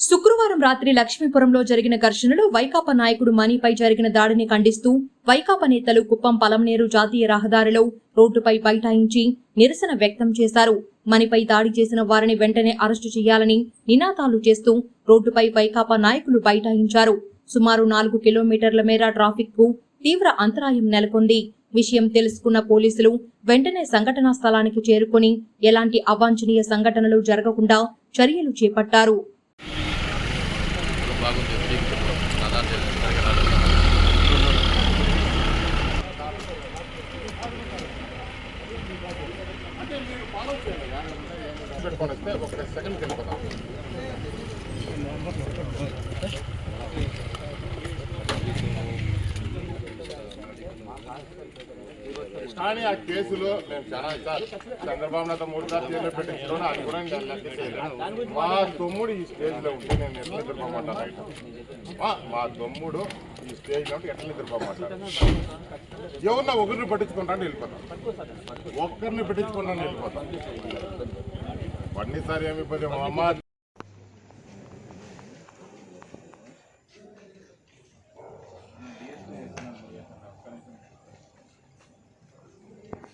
శుక్రవారం రాత్రి లక్ష్మీపురంలో జరిగిన ఘర్షణలో వైకాపా నాయకుడు మణిపై జరిగిన దాడిని ఖండిస్తూ వైకాపా నేతలు కుప్పం పలంనేరు జాతీయ రహదారిలో రోడ్డుపై బైఠాయించి నిరసన వ్యక్తం చేశారు. మణిపై దాడి చేసిన వారిని వెంటనే అరెస్టు చేయాలని నినాదాలు చేస్తూ రోడ్డుపై వైకాపా నాయకులు బైఠాయించారు సుమారు నాలుగు కిలోమీటర్ల మేర ట్రాఫిక్కు తీవ్ర అంతరాయం నెలకొంది. విషయం తెలుసుకున్న పోలీసులు వెంటనే సంఘటనా స్థలానికి చేరుకుని ఎలాంటి అవాంఛనీయ సంఘటనలు జరగకుండా చర్యలు చేపట్టారు. బాగుంది ఆధార్ చేయాలి పెట్టుకొని వస్తే కానీ ఆ కేసులో మేము చాలా సార్ చంద్రబాబు నాతో మూడు సార్లు జైల్లో పెట్టించుకుని అది కూడా నేను చేయలేదు మా తమ్ముడు ఈ స్టేజ్లో ఉంటే నేను ఎట్లా నిద్రపోమంటాను మా- తమ్ముడు ఈ స్టేజ్లో ఉంటే ఎట్లా నిద్రపోమంటాను ఎవరిన ఒకరిని పట్టించుకుంటాను వెళ్ళిపోతాను ఒక్కరిని పట్టించుకుంటాను వెళ్ళిపోతాం. పన్నీసారి ఏమి పోతే మా అమ్మ